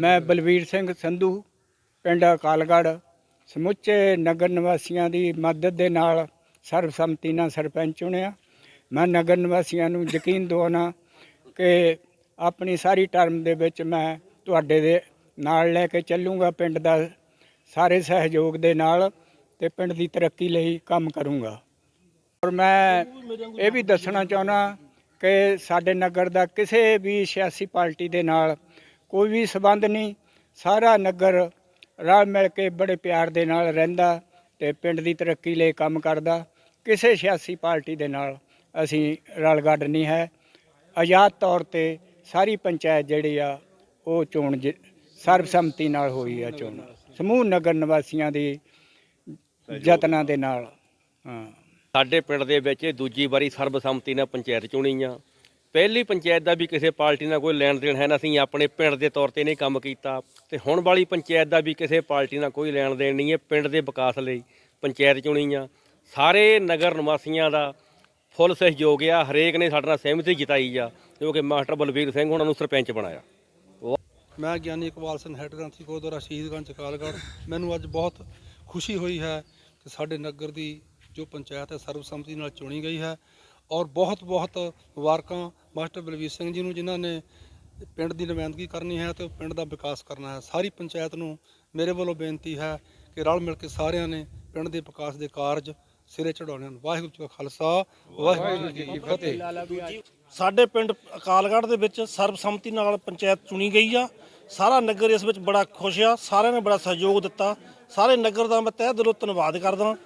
ਮੈਂ ਬਲਵੀਰ ਸਿੰਘ ਸੰਧੂ, ਪਿੰਡ ਅਕਾਲਗੜ੍ਹ, ਸਮੁੱਚੇ ਨਗਰ ਨਿਵਾਸੀਆਂ ਦੀ ਮਦਦ ਦੇ ਨਾਲ ਸਰਬਸੰਮਤੀ ਨਾਲ ਸਰਪੰਚ ਚੁਣਿਆ। ਮੈਂ ਨਗਰ ਨਿਵਾਸੀਆਂ ਨੂੰ ਯਕੀਨ ਦਿਵਾਉਣਾ ਕਿ ਆਪਣੀ ਸਾਰੀ ਟਰਮ ਦੇ ਵਿੱਚ ਮੈਂ ਤੁਹਾਡੇ ਦੇ ਨਾਲ ਲੈ ਕੇ ਚੱਲੂੰਗਾ, ਪਿੰਡ ਦਾ ਸਾਰੇ ਸਹਿਯੋਗ ਦੇ ਨਾਲ ਤੇ ਪਿੰਡ ਦੀ ਤਰੱਕੀ ਲਈ ਕੰਮ ਕਰੂੰਗਾ। ਔਰ ਮੈਂ ਇਹ ਵੀ ਦੱਸਣਾ ਚਾਹੁੰਦਾ ਕਿ ਸਾਡੇ ਨਗਰ ਦਾ ਕਿਸੇ ਵੀ ਸਿਆਸੀ ਪਾਰਟੀ ਦੇ ਨਾਲ ਕੋਈ ਵੀ ਸਬੰਧ ਨਹੀਂ। ਸਾਰਾ ਨਗਰ ਰਲ ਮਿਲ ਕੇ ਬੜੇ ਪਿਆਰ ਦੇ ਨਾਲ ਰਹਿੰਦਾ ਤੇ ਪਿੰਡ ਦੀ ਤਰੱਕੀ ਲਈ ਕੰਮ ਕਰਦਾ। ਕਿਸੇ ਸਿਆਸੀ ਪਾਰਟੀ ਦੇ ਨਾਲ ਅਸੀਂ ਰਲ ਗੱਡ ਨਹੀਂ ਹੈ। ਆਜ਼ਾਦ ਤੌਰ ਤੇ ਸਾਰੀ ਪੰਚਾਇਤ ਜਿਹੜੀ ਆ, ਉਹ ਚੋਣ ਜ- ਸਰਬਸੰਮਤੀ ਨਾਲ ਹੋਈ ਆ ਚੋਣ। ਸਮੂਹ ਨਗਰ ਨਿਵਾਸੀਆਂ ਦੀ ਯਤਨਾਂ ਦੇ ਨਾਲ। ਹਾਂ। ਸਾਡੇ ਪਿੰਡ ਦੇ ਵਿੱਚ ਦੂਜੀ ਵਾਰੀ ਸਰਬਸੰਮਤੀ ਨਾਲ ਪੰਚਾਇਤ ਚੁਣੀ ਆ। ਪਹਿਲੀ ਪੰਚਾਇਤ ਦਾ ਵੀ ਕਿਸੇ ਪਾਰਟੀ ਨਾਲ ਕੋਈ ਲੈਣ ਦੇਣ ਹੈ ਨਾ ਅਸੀਂ ਆਪਣੇ ਪਿੰਡ ਦੇ ਤੌਰ ਤੇ ਨਹੀਂ ਕੰਮ ਕੀਤਾ। ਤੇ ਹੁਣ ਵਾਲੀ ਪੰਚਾਇਤ ਦਾ ਵੀ ਕਿਸੇ ਪਾਰਟੀ ਨਾਲ ਕੋਈ ਲੈਣ ਦੇਣ ਨਹੀਂ ਹੈ, ਪਿੰਡ ਦੇ ਵਿਕਾਸ ਲਈ ਪੰਚਾਇਤ ਚੁਣੀ ਆ। ਸਾਰੇ ਨਗਰ ਨਿਵਾਸੀਆਂ ਦਾ ਫੁੱਲ ਸਹਿਯੋਗ ਆ, ਹਰੇਕ ਨੇ ਸਾਡੇ ਨਾਲ ਸਹਿਮਤੀ ਜਤਾਈ ਆ ਕਿਉਂਕਿ ਮਾਸਟਰ ਬਲਵੀਰ ਸਿੰਘ ਉਹਨਾਂ ਨੂੰ ਸਰਪੰਚ ਬਣਾਇਆ। ਮੈਂ ਗਿਆਨੀ ਇਕਬਾਲ ਸਿੰਘ, ਹੈੱਡ ਗ੍ਰੰਥੀ ਗੁਰਦੁਆਰਾ ਸ਼ਹੀਦਗੰਜ ਕਾਲਗੜ੍ਹ ਮੈਨੂੰ ਅੱਜ ਬਹੁਤ ਖੁਸ਼ੀ ਹੋਈ ਹੈ ਕਿ ਸਾਡੇ ਨਗਰ ਦੀ ਜੋ ਪੰਚਾਇਤ ਹੈ, ਸਰਬਸੰਮਤੀ ਨਾਲ ਚੁਣੀ ਗਈ ਹੈ ਔਰ ਬਹੁਤ ਬਹੁਤ ਮੁਬਾਰਕਾਂ ਮਾਸਟਰ ਬਲਵੀਰ ਸਿੰਘ ਜੀ ਨੂੰ ਜਿਨ੍ਹਾਂ ਨੇ ਪਿੰਡ ਦੀ ਨੁਮਾਇੰਦਗੀ ਕਰਨੀ ਹੈ ਤੇ ਪਿੰਡ ਦਾ ਵਿਕਾਸ ਕਰਨਾ ਹੈ। ਸਾਰੀ ਪੰਚਾਇਤ ਨੂੰ ਮੇਰੇ ਵੱਲੋਂ ਬੇਨਤੀ ਹੈ ਕਿ ਰਲ ਮਿਲ ਕੇ ਸਾਰਿਆਂ ਨੇ ਪਿੰਡ ਦੇ ਵਿਕਾਸ ਦੇ ਕਾਰਜ ਸਿਰੇ ਚੜਾਉਣੇ ਹਨ। ਵਾਹਿਗੁਰੂ ਜੀ ਕਾ ਖਾਲਸਾ, ਵਾਹਿਗੁਰੂ ਜੀ ਕੀ ਫਤਿਹ। ਸਾਡੇ ਪਿੰਡ ਅਕਾਲਗੜ੍ਹ ਦੇ ਵਿੱਚ ਸਰਬਸੰਮਤੀ ਨਾਲ ਪੰਚਾਇਤ ਚੁਣੀ ਗਈ ਆ। ਸਾਰਾ ਨਗਰ ਇਸ ਵਿੱਚ ਬੜਾ ਖੁਸ਼ ਆ। ਸਾਰਿਆਂ ਨੇ ਬੜਾ ਸਹਿਯੋਗ ਦਿੱਤਾ। ਸਾਰੇ ਨਗਰ ਦਾ ਮੈਂ ਤਹਿ ਦਿਲੋਂ ਧੰਨਵਾਦ ਕਰਦਾ।